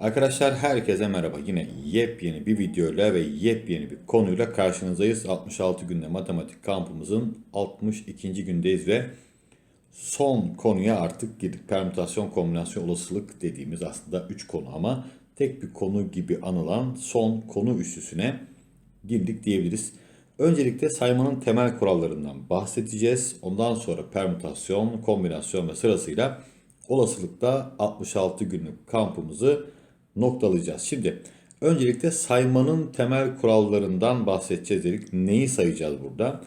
Arkadaşlar herkese merhaba. Yine yepyeni bir videoyla ve yepyeni bir konuyla karşınızdayız. 66 günde matematik kampımızın 62. gündeyiz ve son konuya artık girdik. Permütasyon, kombinasyon, olasılık dediğimiz aslında 3 konu ama tek bir konu gibi anılan son konu üstüsüne girdik diyebiliriz. Öncelikle saymanın temel kurallarından bahsedeceğiz. Ondan sonra permütasyon, kombinasyon ve sırasıyla olasılıkta 66 günlük kampımızı noktalayacağız. Şimdi öncelikle saymanın temel kurallarından bahsedeceğiz dedik. Neyi sayacağız burada?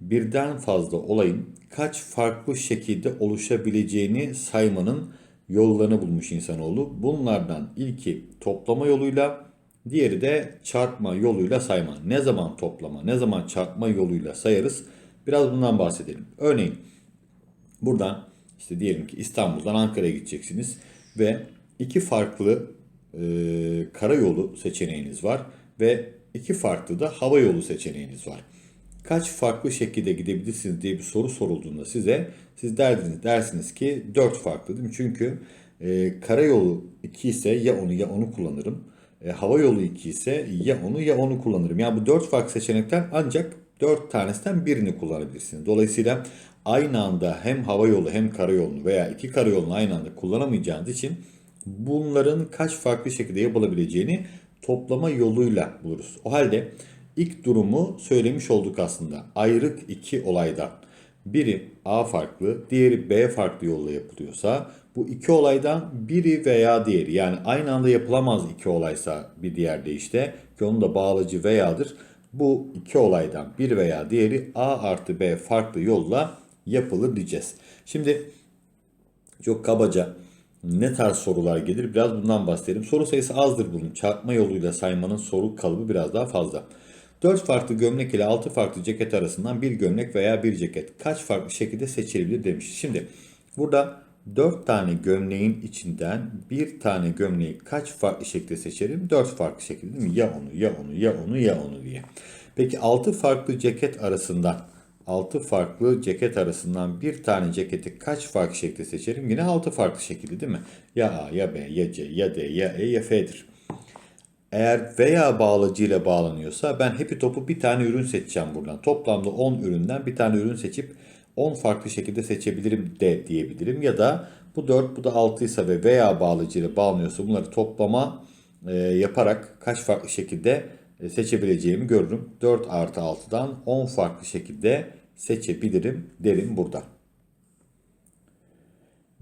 Birden fazla olayın kaç farklı şekilde oluşabileceğini saymanın yollarını bulmuş insanoğlu. Bunlardan ilki toplama yoluyla, diğeri de çarpma yoluyla sayma. Ne zaman toplama, ne zaman çarpma yoluyla sayarız? Biraz bundan bahsedelim. Örneğin buradan işte diyelim ki İstanbul'dan Ankara'ya gideceksiniz ve iki farklı e, karayolu seçeneğiniz var ve iki farklı da hava yolu seçeneğiniz var. Kaç farklı şekilde gidebilirsiniz diye bir soru sorulduğunda size siz derdiniz dersiniz ki dört farklı değil mi? Çünkü e, karayolu 2 ise ya onu ya onu kullanırım. E, hava yolu 2 ise ya onu ya onu kullanırım. Yani bu dört farklı seçenekten ancak dört tanesinden birini kullanabilirsiniz. Dolayısıyla aynı anda hem hava yolu hem karayolunu veya iki karayolunu aynı anda kullanamayacağınız için bunların kaç farklı şekilde yapılabileceğini toplama yoluyla buluruz. O halde ilk durumu söylemiş olduk aslında. Ayrık iki olaydan biri A farklı, diğeri B farklı yolla yapılıyorsa bu iki olaydan biri veya diğeri yani aynı anda yapılamaz iki olaysa bir diğer deyişle ki onun da bağlacı veyadır. Bu iki olaydan bir veya diğeri A artı B farklı yolla yapılır diyeceğiz. Şimdi çok kabaca ne tarz sorular gelir biraz bundan bahsedelim. Soru sayısı azdır bunun. Çarpma yoluyla saymanın soru kalıbı biraz daha fazla. 4 farklı gömlek ile 6 farklı ceket arasından bir gömlek veya bir ceket kaç farklı şekilde seçilebilir demiş. Şimdi burada 4 tane gömleğin içinden bir tane gömleği kaç farklı şekilde seçerim? 4 farklı şekilde değil mi? Ya onu, ya onu, ya onu, ya onu diye. Peki 6 farklı ceket arasından 6 farklı ceket arasından bir tane ceketi kaç farklı şekilde seçerim? Yine 6 farklı şekilde değil mi? Ya A, ya B, ya C, ya D, ya E, ya F'dir. Eğer veya bağlacıyla bağlanıyorsa ben hepi topu bir tane ürün seçeceğim buradan. Toplamda 10 üründen bir tane ürün seçip 10 farklı şekilde seçebilirim de diyebilirim. Ya da bu 4 bu da 6 ise ve veya bağlacıyla bağlanıyorsa bunları toplama e, yaparak kaç farklı şekilde seçebileceğimi görürüm. 4 artı 6'dan 10 farklı şekilde seçebilirim derim burada.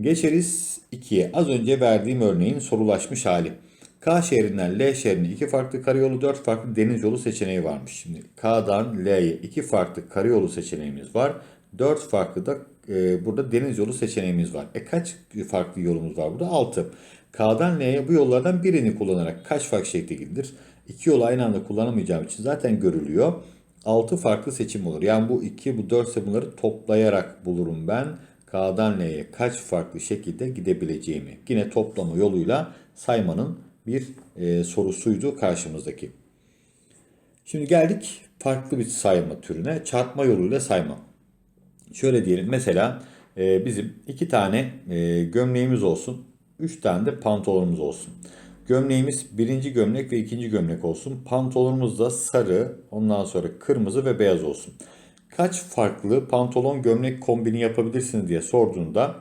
Geçeriz 2'ye. Az önce verdiğim örneğin sorulaşmış hali. K şehrinden L şehrine iki farklı karayolu, dört farklı deniz yolu seçeneği varmış. Şimdi K'dan L'ye iki farklı karayolu seçeneğimiz var. Dört farklı da e, burada deniz yolu seçeneğimiz var. E kaç farklı yolumuz var burada? 6. K'dan L'ye bu yollardan birini kullanarak kaç farklı şekilde gidilir? İki yolu aynı anda kullanamayacağım için zaten görülüyor. 6 farklı seçim olur. Yani bu 2, bu 4 ise bunları toplayarak bulurum ben. K'dan L'ye kaç farklı şekilde gidebileceğimi. Yine toplama yoluyla saymanın bir e, sorusuydu karşımızdaki. Şimdi geldik farklı bir sayma türüne. Çarpma yoluyla sayma. Şöyle diyelim mesela e, bizim iki tane e, gömleğimiz olsun. Üç tane de pantolonumuz olsun. Gömleğimiz birinci gömlek ve ikinci gömlek olsun. Pantolonumuz da sarı, ondan sonra kırmızı ve beyaz olsun. Kaç farklı pantolon gömlek kombini yapabilirsiniz diye sorduğunda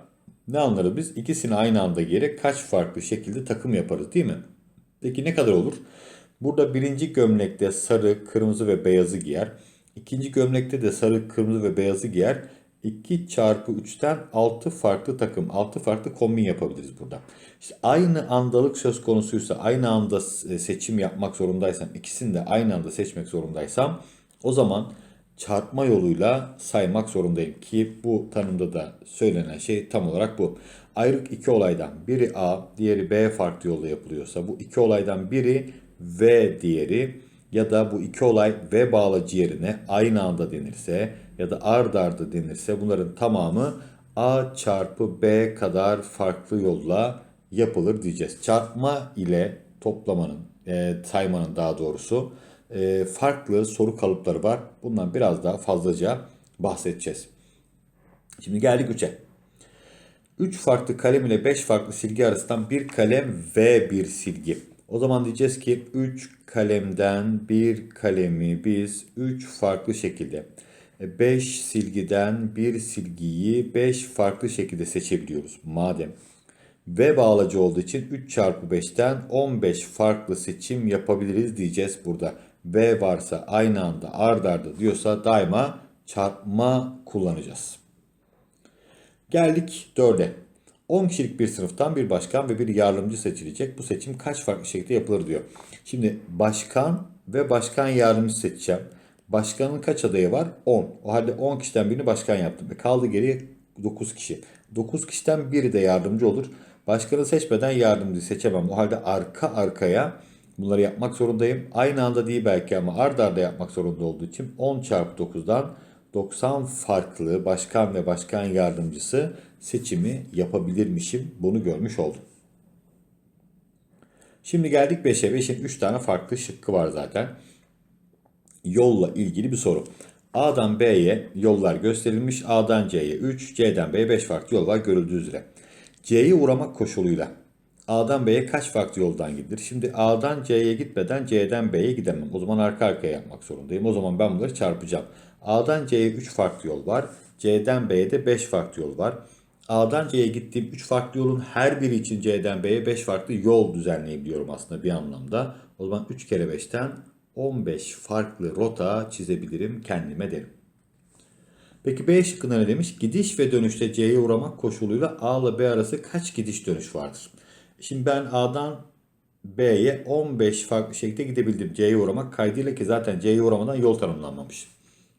ne anlarız biz? İkisini aynı anda giyerek kaç farklı şekilde takım yaparız değil mi? Peki ne kadar olur? Burada birinci gömlekte sarı, kırmızı ve beyazı giyer. İkinci gömlekte de sarı, kırmızı ve beyazı giyer. 2 çarpı 3'ten 6 farklı takım, 6 farklı kombin yapabiliriz burada. İşte aynı andalık söz konusuysa, aynı anda seçim yapmak zorundaysam, ikisini de aynı anda seçmek zorundaysam o zaman çarpma yoluyla saymak zorundayım ki bu tanımda da söylenen şey tam olarak bu. Ayrık iki olaydan biri A, diğeri B farklı yolla yapılıyorsa bu iki olaydan biri V diğeri ya da bu iki olay V bağlacı yerine aynı anda denirse ya da ard arda denirse bunların tamamı A çarpı B kadar farklı yolla yapılır diyeceğiz. Çarpma ile toplamanın, e, saymanın daha doğrusu e, farklı soru kalıpları var. Bundan biraz daha fazlaca bahsedeceğiz. Şimdi geldik 3'e. 3 farklı kalem ile 5 farklı silgi arasından bir kalem ve bir silgi. O zaman diyeceğiz ki 3 kalemden bir kalemi biz 3 farklı şekilde 5 silgiden bir silgiyi 5 farklı şekilde seçebiliyoruz. Madem ve bağlacı olduğu için 3 çarpı 5'ten 15 farklı seçim yapabiliriz diyeceğiz burada. V varsa aynı anda ard arda diyorsa daima çarpma kullanacağız. Geldik 4'e. 10 kişilik bir sınıftan bir başkan ve bir yardımcı seçilecek. Bu seçim kaç farklı şekilde yapılır diyor. Şimdi başkan ve başkan yardımcı seçeceğim. Başkanın kaç adayı var? 10. O halde 10 kişiden birini başkan yaptım. Ve kaldı geriye 9 kişi. 9 kişiden biri de yardımcı olur. Başkanı seçmeden yardımcı seçemem. O halde arka arkaya bunları yapmak zorundayım. Aynı anda değil belki ama ard arda yapmak zorunda olduğu için 10 çarpı 9'dan 90 farklı başkan ve başkan yardımcısı seçimi yapabilirmişim. Bunu görmüş oldum. Şimdi geldik 5'e. 5'in 3 tane farklı şıkkı var zaten. Yolla ilgili bir soru. A'dan B'ye yollar gösterilmiş. A'dan C'ye 3, C'den B'ye 5 farklı yol var görüldüğü üzere. C'ye uğramak koşuluyla A'dan B'ye kaç farklı yoldan gidilir? Şimdi A'dan C'ye gitmeden C'den B'ye gidemem. O zaman arka arkaya yapmak zorundayım. O zaman ben bunları çarpacağım. A'dan C'ye 3 farklı yol var. C'den B'ye de 5 farklı yol var. A'dan C'ye gittiğim 3 farklı yolun her biri için C'den B'ye 5 farklı yol düzenleyebiliyorum aslında bir anlamda. O zaman 3 kere 5'ten 15 farklı rota çizebilirim kendime derim. Peki B şıkkında ne demiş? Gidiş ve dönüşte C'ye uğramak koşuluyla A ile B arası kaç gidiş dönüş vardır? Şimdi ben A'dan B'ye 15 farklı şekilde gidebildim. C'ye uğramak kaydıyla ki zaten C'ye uğramadan yol tanımlanmamış.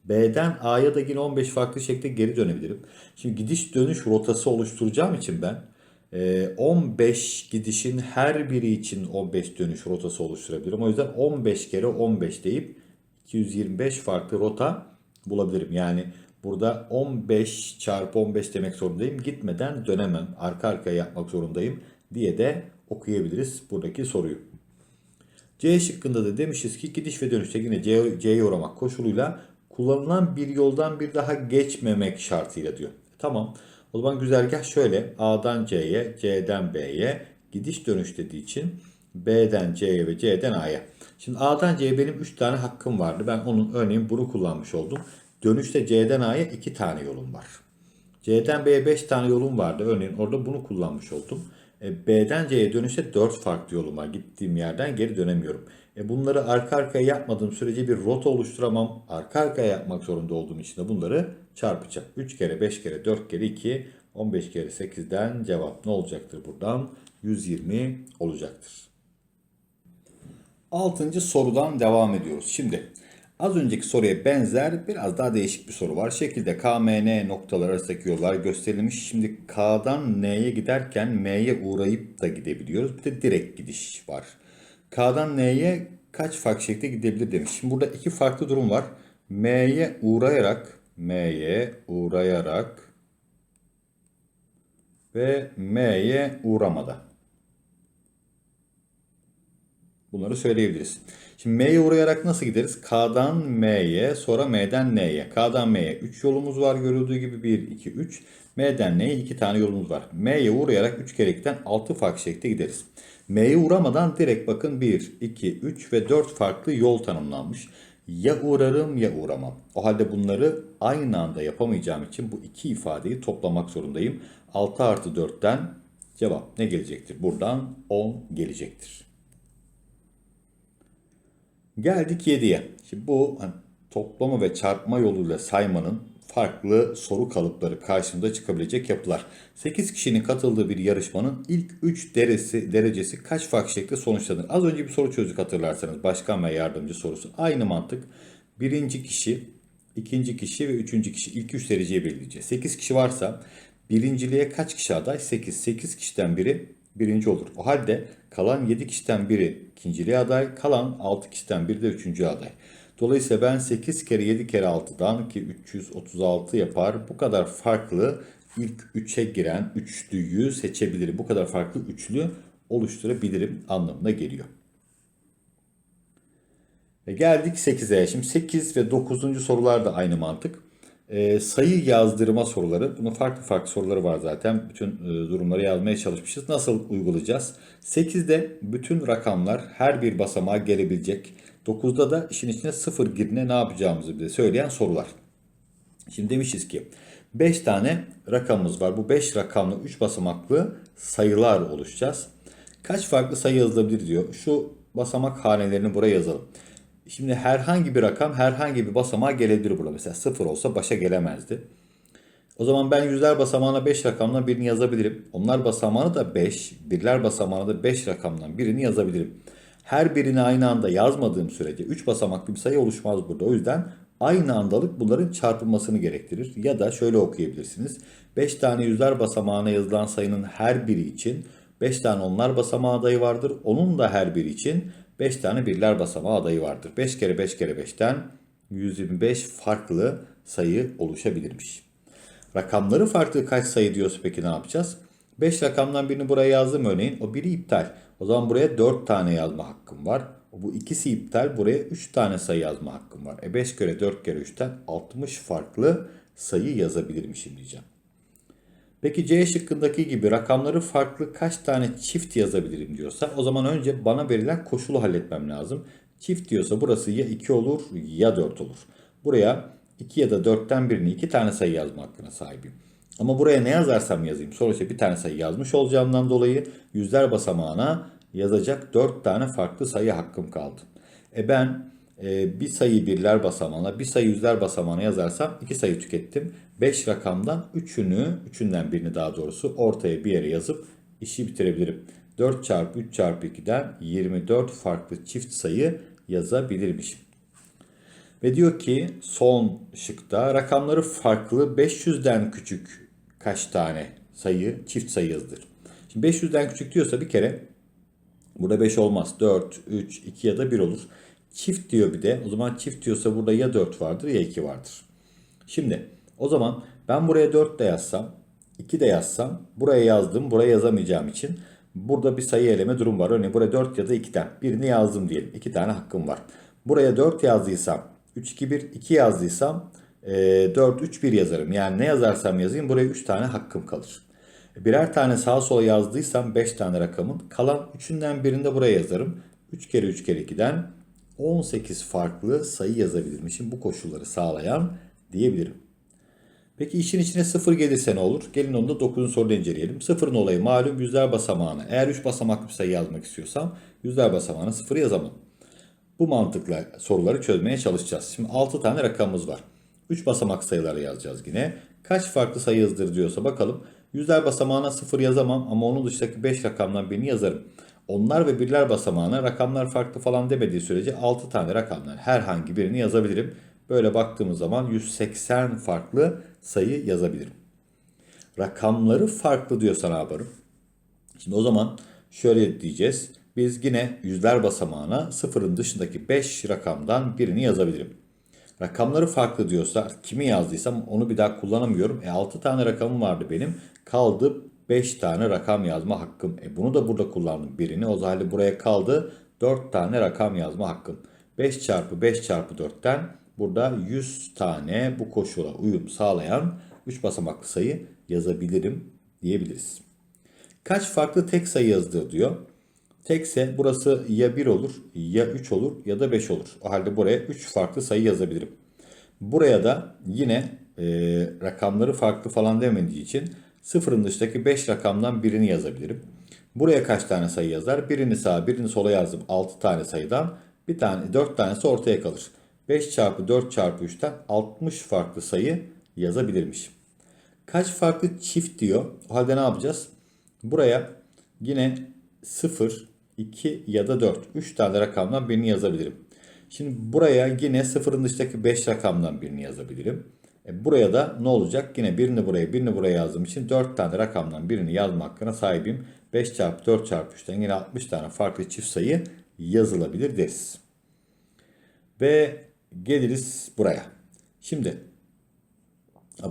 B'den A'ya da yine 15 farklı şekilde geri dönebilirim. Şimdi gidiş dönüş rotası oluşturacağım için ben 15 gidişin her biri için 15 dönüş rotası oluşturabilirim. O yüzden 15 kere 15 deyip 225 farklı rota bulabilirim. Yani burada 15 çarpı 15 demek zorundayım. Gitmeden dönemem. Arka arkaya yapmak zorundayım diye de okuyabiliriz buradaki soruyu. C şıkkında da demişiz ki gidiş ve dönüşte yine C'ye uğramak koşuluyla kullanılan bir yoldan bir daha geçmemek şartıyla diyor. Tamam. O zaman güzergah şöyle. A'dan C'ye, C'den B'ye gidiş dönüş dediği için B'den C'ye ve C'den A'ya. Şimdi A'dan C'ye benim 3 tane hakkım vardı. Ben onun örneğin bunu kullanmış oldum. Dönüşte C'den A'ya 2 tane yolum var. C'den B'ye 5 tane yolum vardı. Örneğin orada bunu kullanmış oldum. E, B'den C'ye dönüşte 4 farklı yolum var. Gittiğim yerden geri dönemiyorum. E bunları arka arkaya yapmadığım sürece bir rota oluşturamam. Arka arkaya yapmak zorunda olduğum için de bunları çarpacağım. 3 kere 5 kere 4 kere 2 15 kere 8'den cevap ne olacaktır buradan? 120 olacaktır. Altıncı sorudan devam ediyoruz. Şimdi az önceki soruya benzer biraz daha değişik bir soru var. Şekilde K, M, N noktalar arasındaki yollar gösterilmiş. Şimdi K'dan N'ye giderken M'ye uğrayıp da gidebiliyoruz. Bir de direkt gidiş var. K'dan N'ye kaç farklı şekilde gidebilir demiş. Şimdi burada iki farklı durum var. M'ye uğrayarak M'ye uğrayarak ve M'ye uğramada. Bunları söyleyebiliriz. Şimdi M'ye uğrayarak nasıl gideriz? K'dan M'ye sonra M'den N'ye. K'dan M'ye 3 yolumuz var görüldüğü gibi 1, 2, 3. M'den N'ye 2 tane yolumuz var. M'ye uğrayarak 3 kere 2'den 6 farklı şekilde gideriz. M'ye uğramadan direkt bakın 1, 2, 3 ve 4 farklı yol tanımlanmış. Ya uğrarım ya uğramam. O halde bunları aynı anda yapamayacağım için bu iki ifadeyi toplamak zorundayım. 6 artı 4'ten cevap ne gelecektir? Buradan 10 gelecektir. Geldik 7'ye. Şimdi bu hani, toplama ve çarpma yoluyla saymanın farklı soru kalıpları karşımıza çıkabilecek yapılar. 8 kişinin katıldığı bir yarışmanın ilk 3 derecesi, derecesi kaç farklı şekilde sonuçlanır? Az önce bir soru çözdük hatırlarsanız. Başkan ve yardımcı sorusu. Aynı mantık. Birinci kişi, ikinci kişi ve üçüncü kişi ilk 3 dereceyi belirleyeceğiz. 8 kişi varsa birinciliğe kaç kişi aday? 8. 8 kişiden biri birinci olur. O halde kalan 7 kişiden biri ikinciliğe aday, kalan 6 kişiden biri de üçüncü aday. Dolayısıyla ben 8 kere 7 kere 6'dan ki 336 yapar. Bu kadar farklı ilk 3'e giren üçlüyü seçebilirim. Bu kadar farklı üçlü oluşturabilirim anlamına geliyor. Ve geldik 8'e. Şimdi 8 ve 9. sorular da aynı mantık. e, sayı yazdırma soruları. Bunun farklı farklı soruları var zaten. Bütün e, durumları yazmaya çalışmışız. Nasıl uygulayacağız? 8'de bütün rakamlar her bir basamağa gelebilecek. 9'da da işin içine 0 girine ne yapacağımızı bize söyleyen sorular. Şimdi demişiz ki 5 tane rakamımız var. Bu 5 rakamlı 3 basamaklı sayılar oluşacağız. Kaç farklı sayı yazılabilir diyor. Şu basamak hanelerini buraya yazalım. Şimdi herhangi bir rakam herhangi bir basamağa gelebilir burada. Mesela 0 olsa başa gelemezdi. O zaman ben yüzler basamağına 5 rakamdan birini yazabilirim. Onlar basamağına da 5, birler basamağına da 5 rakamdan birini yazabilirim. Her birini aynı anda yazmadığım sürece 3 basamaklı bir sayı oluşmaz burada. O yüzden aynı andalık bunların çarpılmasını gerektirir. Ya da şöyle okuyabilirsiniz. 5 tane yüzler basamağına yazılan sayının her biri için 5 tane onlar basamağı adayı vardır. Onun da her biri için 5 tane birler basamağı adayı vardır. 5 kere 5 kere 5'ten 125 farklı sayı oluşabilirmiş. Rakamları farklı kaç sayı diyorsa peki ne yapacağız? 5 rakamdan birini buraya yazdım örneğin. O biri iptal. O zaman buraya 4 tane yazma hakkım var. Bu ikisi iptal. Buraya 3 tane sayı yazma hakkım var. E 5 kere 4 kere 3'ten 60 farklı sayı yazabilirmişim diyeceğim. Peki C şıkkındaki gibi rakamları farklı kaç tane çift yazabilirim diyorsa o zaman önce bana verilen koşulu halletmem lazım. Çift diyorsa burası ya 2 olur ya 4 olur. Buraya 2 ya da 4'ten birini 2 tane sayı yazma hakkına sahibim. Ama buraya ne yazarsam yazayım sonuçta bir tane sayı yazmış olacağımdan dolayı yüzler basamağına yazacak 4 tane farklı sayı hakkım kaldı. E ben e, bir sayı birler basamağına bir sayı yüzler basamağına yazarsam 2 sayı tükettim. 5 rakamdan 3'ünü, 3'ünden birini daha doğrusu ortaya bir yere yazıp işi bitirebilirim. 4 çarpı 3 çarpı 2'den 24 farklı çift sayı yazabilirmişim. Ve diyor ki son şıkta rakamları farklı 500'den küçük kaç tane sayı çift sayı yazılır. Şimdi 500'den küçük diyorsa bir kere burada 5 olmaz. 4, 3, 2 ya da 1 olur. Çift diyor bir de. O zaman çift diyorsa burada ya 4 vardır ya 2 vardır. Şimdi o zaman ben buraya 4 de yazsam, 2 de yazsam, buraya yazdım, buraya yazamayacağım için burada bir sayı eleme durum var. Örneğin buraya 4 ya da 2'den birini yazdım diyelim. 2 tane hakkım var. Buraya 4 yazdıysam, 3, 2, 1, 2 yazdıysam 4, 3, 1 yazarım. Yani ne yazarsam yazayım buraya 3 tane hakkım kalır. Birer tane sağa sola yazdıysam 5 tane rakamın kalan 3'ünden birinde buraya yazarım. 3 kere 3 kere 2'den 18 farklı sayı yazabilirmişim bu koşulları sağlayan diyebilirim. Peki işin içine 0 gelirse ne olur? Gelin onu da 9. soruda inceleyelim. 0'ın olayı malum yüzler basamağına. Eğer 3 basamaklı bir sayı yazmak istiyorsam yüzler basamağına 0 yazamam. Bu mantıkla soruları çözmeye çalışacağız. Şimdi 6 tane rakamımız var. 3 basamak sayıları yazacağız yine. Kaç farklı sayı yazdır diyorsa bakalım. Yüzler basamağına 0 yazamam ama onun dışındaki 5 rakamdan birini yazarım. Onlar ve birler basamağına rakamlar farklı falan demediği sürece 6 tane rakamdan herhangi birini yazabilirim. Böyle baktığımız zaman 180 farklı sayı yazabilirim. Rakamları farklı diyorsa ne yaparım? Şimdi o zaman şöyle diyeceğiz. Biz yine yüzler basamağına sıfırın dışındaki 5 rakamdan birini yazabilirim. Rakamları farklı diyorsa kimi yazdıysam onu bir daha kullanamıyorum. E 6 tane rakamım vardı benim. Kaldı 5 tane rakam yazma hakkım. E bunu da burada kullandım birini. O halde buraya kaldı 4 tane rakam yazma hakkım. 5 çarpı 5 çarpı 4'ten burada 100 tane bu koşula uyum sağlayan 3 basamaklı sayı yazabilirim diyebiliriz. Kaç farklı tek sayı yazdır diyor. Tekse burası ya 1 olur ya 3 olur ya da 5 olur. O halde buraya 3 farklı sayı yazabilirim. Buraya da yine e, rakamları farklı falan demediği için sıfırın dışındaki 5 rakamdan birini yazabilirim. Buraya kaç tane sayı yazar? Birini sağa birini sola yazdım 6 tane sayıdan. Bir tane 4 tanesi ortaya kalır. 5 çarpı 4 çarpı 3'ten 60 farklı sayı yazabilirmiş. Kaç farklı çift diyor. O halde ne yapacağız? Buraya yine 0, 2 ya da 4. 3 tane rakamdan birini yazabilirim. Şimdi buraya yine sıfırın dışındaki 5 rakamdan birini yazabilirim. E buraya da ne olacak? Yine birini buraya birini buraya yazdığım için 4 tane rakamdan birini yazma hakkına sahibim. 5 çarpı 4 çarpı 3'ten yine 60 tane farklı çift sayı yazılabilir deriz. Ve geliriz buraya. Şimdi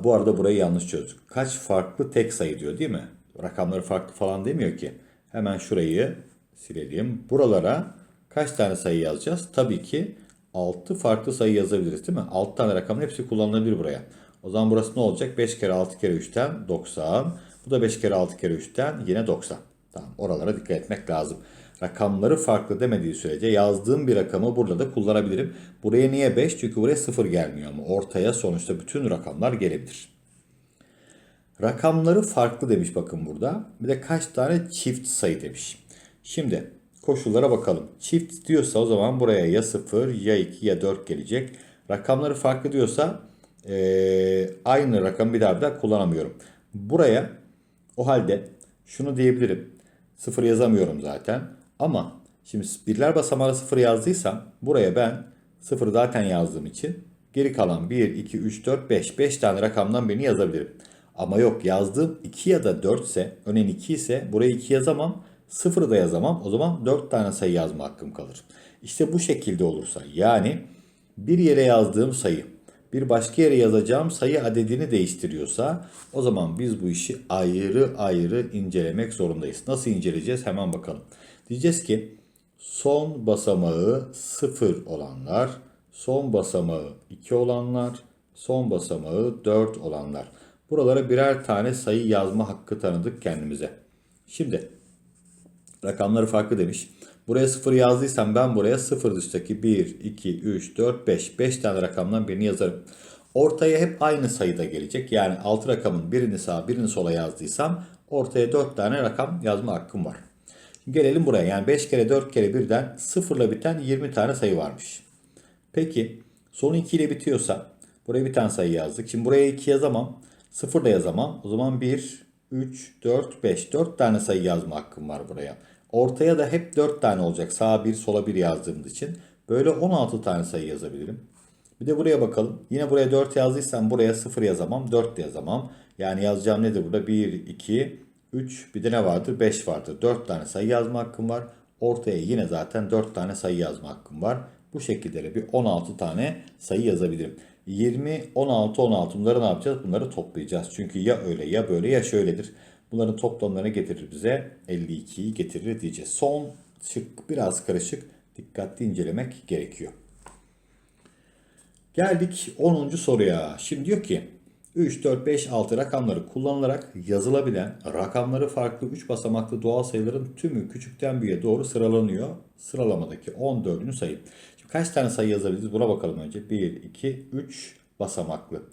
bu arada burayı yanlış çözdük. Kaç farklı tek sayı diyor değil mi? Rakamları farklı falan demiyor ki. Hemen şurayı silelim. Buralara kaç tane sayı yazacağız? Tabii ki 6 farklı sayı yazabiliriz değil mi? 6 tane rakamın hepsi kullanılabilir buraya. O zaman burası ne olacak? 5 kere 6 kere 3'ten 90. Bu da 5 kere 6 kere 3'ten yine 90. Tamam oralara dikkat etmek lazım. Rakamları farklı demediği sürece yazdığım bir rakamı burada da kullanabilirim. Buraya niye 5? Çünkü buraya 0 gelmiyor ama ortaya sonuçta bütün rakamlar gelebilir. Rakamları farklı demiş bakın burada. Bir de kaç tane çift sayı demiş. Şimdi koşullara bakalım. Çift diyorsa o zaman buraya ya 0 ya 2 ya 4 gelecek. Rakamları farklı diyorsa ee, aynı rakamı bir daha bir daha kullanamıyorum. Buraya o halde şunu diyebilirim. 0 yazamıyorum zaten. Ama şimdi birler basamağına 0 yazdıysam buraya ben 0 zaten yazdığım için geri kalan 1, 2, 3, 4, 5. 5 tane rakamdan birini yazabilirim. Ama yok yazdığım 2 ya da 4 ise örneğin 2 ise buraya 2 yazamam. 0'ı da yazamam. O zaman 4 tane sayı yazma hakkım kalır. İşte bu şekilde olursa yani bir yere yazdığım sayı bir başka yere yazacağım sayı adedini değiştiriyorsa o zaman biz bu işi ayrı ayrı incelemek zorundayız. Nasıl inceleyeceğiz hemen bakalım. Diyeceğiz ki son basamağı 0 olanlar, son basamağı 2 olanlar, son basamağı 4 olanlar. Buralara birer tane sayı yazma hakkı tanıdık kendimize. Şimdi rakamları farklı demiş. Buraya 0 yazdıysam ben buraya 0 dıştaki 1, 2, 3, 4, 5. 5 tane rakamdan birini yazarım. Ortaya hep aynı sayıda gelecek. Yani 6 rakamın birini sağa birini sola yazdıysam ortaya 4 tane rakam yazma hakkım var. Gelelim buraya. Yani 5 kere 4 kere 1'den 0 ile biten 20 tane sayı varmış. Peki sonu 2 ile bitiyorsa buraya bir tane sayı yazdık. Şimdi buraya 2 yazamam. 0 da yazamam. O zaman 1, 3, 4, 5. 4 tane sayı yazma hakkım var buraya. Ortaya da hep 4 tane olacak. Sağa 1, sola 1 yazdığımız için. Böyle 16 tane sayı yazabilirim. Bir de buraya bakalım. Yine buraya 4 yazdıysam buraya 0 yazamam. 4 de yazamam. Yani yazacağım nedir burada? 1, 2, 3 bir de ne vardır? 5 vardır. 4 tane sayı yazma hakkım var. Ortaya yine zaten 4 tane sayı yazma hakkım var. Bu şekilde de bir 16 tane sayı yazabilirim. 20, 16, 16 bunları ne yapacağız? Bunları toplayacağız. Çünkü ya öyle ya böyle ya şöyledir. Bunların toplamlarını getirir bize 52'yi getirir diyeceğiz. Son şık biraz karışık. Dikkatli incelemek gerekiyor. Geldik 10. soruya. Şimdi diyor ki 3, 4, 5, 6 rakamları kullanılarak yazılabilen rakamları farklı 3 basamaklı doğal sayıların tümü küçükten büyüğe doğru sıralanıyor. Sıralamadaki 14. sayı. Kaç tane sayı yazabiliriz? Buna bakalım önce. 1, 2, 3 basamaklı.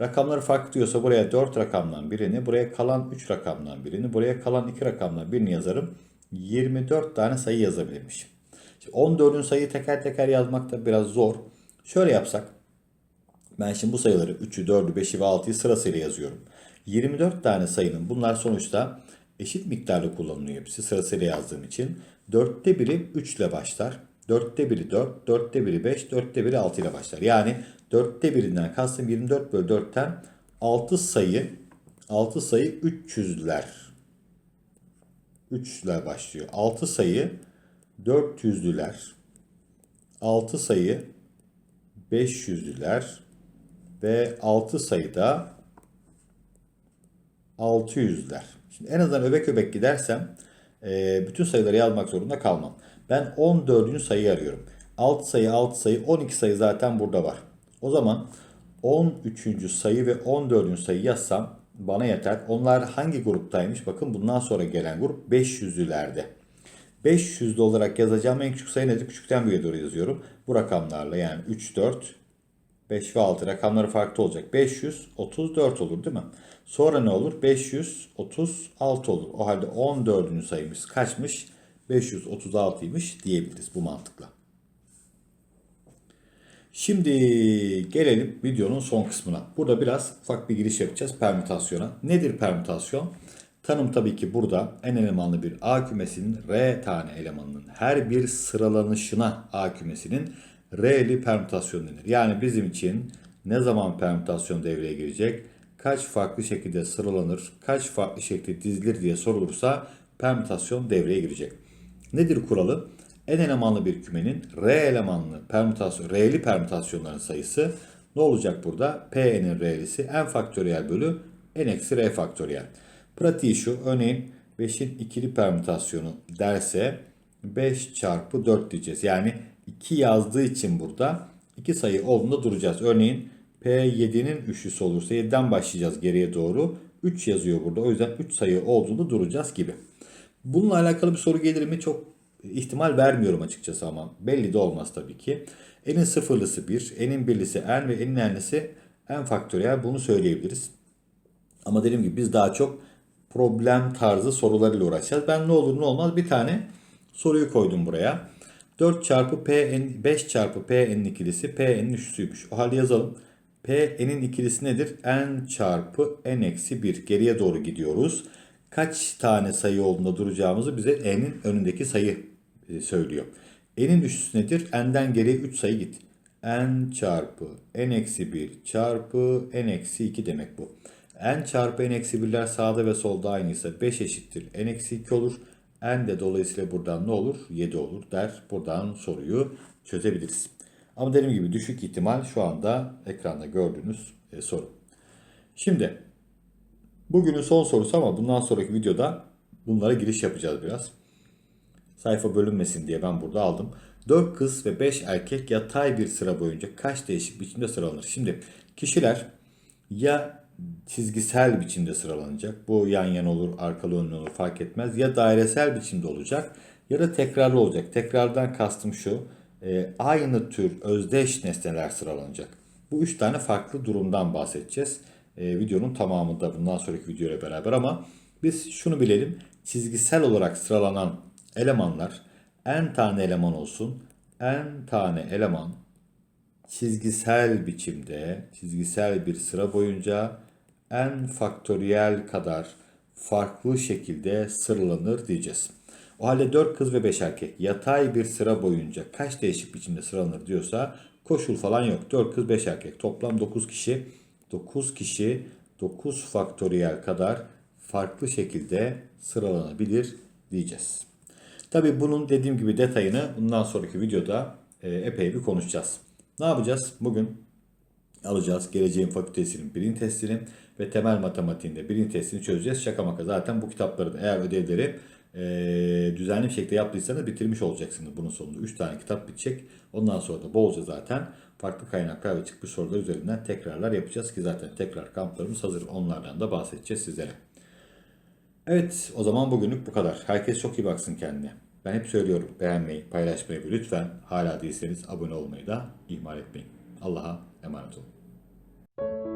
Rakamları farklı diyorsa buraya 4 rakamdan birini, buraya kalan 3 rakamdan birini, buraya kalan 2 rakamdan birini yazarım. 24 tane sayı yazabilirmişim. Şimdi 14'ün sayıyı teker teker yazmak da biraz zor. Şöyle yapsak. Ben şimdi bu sayıları 3'ü, 4'ü, 5'i ve 6'yı sırasıyla yazıyorum. 24 tane sayının bunlar sonuçta eşit miktarda kullanılıyor hepsi sırasıyla yazdığım için. 4'te biri 3 ile başlar. 4'te biri 4, 4'te biri 5, 4'te biri 6 ile başlar. Yani 4'te birinden kastım 24 bölü 4'ten 6 sayı 6 sayı 300'ler. 3 ile başlıyor. 6 sayı 400'lüler. 6 sayı 500'lüler ve 6 sayıda 600'ler. Şimdi en azından öbek öbek gidersem bütün sayıları yazmak zorunda kalmam. Ben 14. sayıyı arıyorum. 6 sayı 6 sayı 12 sayı zaten burada var. O zaman 13. sayı ve 14. sayı yazsam bana yeter. Onlar hangi gruptaymış? Bakın bundan sonra gelen grup 500'lülerde. 500'lü olarak yazacağım en küçük sayı nedir? Küçükten büyüğe doğru yazıyorum. Bu rakamlarla yani 3, 4, 5 ve 6 rakamları farklı olacak. 534 olur değil mi? Sonra ne olur? 536 olur. O halde 14. sayımız kaçmış? 536'ymış diyebiliriz bu mantıkla. Şimdi gelelim videonun son kısmına. Burada biraz ufak bir giriş yapacağız permütasyona. Nedir permütasyon? Tanım tabii ki burada en elemanlı bir A kümesinin R tane elemanının her bir sıralanışına A kümesinin R'li permütasyon denir. Yani bizim için ne zaman permütasyon devreye girecek, kaç farklı şekilde sıralanır, kaç farklı şekilde dizilir diye sorulursa permütasyon devreye girecek. Nedir kuralı? En elemanlı bir kümenin R elemanlı permütasyon, R'li permütasyonların sayısı ne olacak burada? P'nin R'lisi n faktöriyel bölü n eksi R faktöriyel. Pratiği şu, örneğin 5'in ikili permütasyonu derse 5 çarpı 4 diyeceğiz. Yani 2 yazdığı için burada iki sayı olduğunda duracağız. Örneğin P7'nin üçlüsü olursa 7'den başlayacağız geriye doğru. 3 yazıyor burada. O yüzden 3 sayı olduğunu duracağız gibi. Bununla alakalı bir soru gelir mi? Çok ihtimal vermiyorum açıkçası ama belli de olmaz tabii ki. N'in sıfırlısı 1, N'in birlisi N ve N'in N'lisi N faktöriyel bunu söyleyebiliriz. Ama dediğim gibi biz daha çok problem tarzı sorularıyla uğraşacağız. Ben ne olur ne olmaz bir tane soruyu koydum buraya. 4 çarpı p n 5 çarpı p n'in ikilisi p n'in üçlüsüymüş. O halde yazalım. p n'in ikilisi nedir? n çarpı n eksi 1. Geriye doğru gidiyoruz. Kaç tane sayı olduğunda duracağımızı bize n'in önündeki sayı e, söylüyor. n'in üçlüsü nedir? n'den geriye 3 sayı git. n çarpı n eksi 1 çarpı n eksi 2 demek bu. n çarpı n eksi 1'ler sağda ve solda aynıysa 5 eşittir n eksi 2 olur. n de dolayısıyla buradan ne olur? 7 olur der. Buradan soruyu çözebiliriz. Ama dediğim gibi düşük ihtimal şu anda ekranda gördüğünüz e, soru. Şimdi bugünün son sorusu ama bundan sonraki videoda bunlara giriş yapacağız biraz. Sayfa bölünmesin diye ben burada aldım. 4 kız ve 5 erkek yatay bir sıra boyunca kaç değişik biçimde sıralanır? Şimdi kişiler ya çizgisel biçimde sıralanacak. Bu yan yana olur, arkalı önlü olur fark etmez. Ya dairesel biçimde olacak ya da tekrarlı olacak. Tekrardan kastım şu. e, aynı tür özdeş nesneler sıralanacak. Bu üç tane farklı durumdan bahsedeceğiz. E, videonun tamamında bundan sonraki videoyla beraber ama biz şunu bilelim. Çizgisel olarak sıralanan elemanlar n tane eleman olsun. n tane eleman çizgisel biçimde, çizgisel bir sıra boyunca n faktöriyel kadar farklı şekilde sıralanır diyeceğiz. O halde 4 kız ve 5 erkek yatay bir sıra boyunca kaç değişik biçimde sıralanır diyorsa koşul falan yok. 4 kız 5 erkek toplam 9 kişi 9 kişi 9 faktöriyel kadar farklı şekilde sıralanabilir diyeceğiz. Tabi bunun dediğim gibi detayını bundan sonraki videoda e, epey bir konuşacağız. Ne yapacağız? Bugün alacağız geleceğin fakültesinin birinci testini ve temel matematiğinde birinci testini çözeceğiz. Şaka maka zaten bu kitapların eğer ödevleri e, düzenli bir şekilde yaptıysanız bitirmiş olacaksınız bunun sonunda. 3 tane kitap bitecek. Ondan sonra da bolca zaten farklı kaynaklar ve çıkmış sorular üzerinden tekrarlar yapacağız ki zaten tekrar kamplarımız hazır. Onlardan da bahsedeceğiz sizlere. Evet o zaman bugünlük bu kadar. Herkes çok iyi baksın kendine. Ben hep söylüyorum beğenmeyi, paylaşmayı ve lütfen hala değilseniz abone olmayı da ihmal etmeyin. Allah'a emanet olun.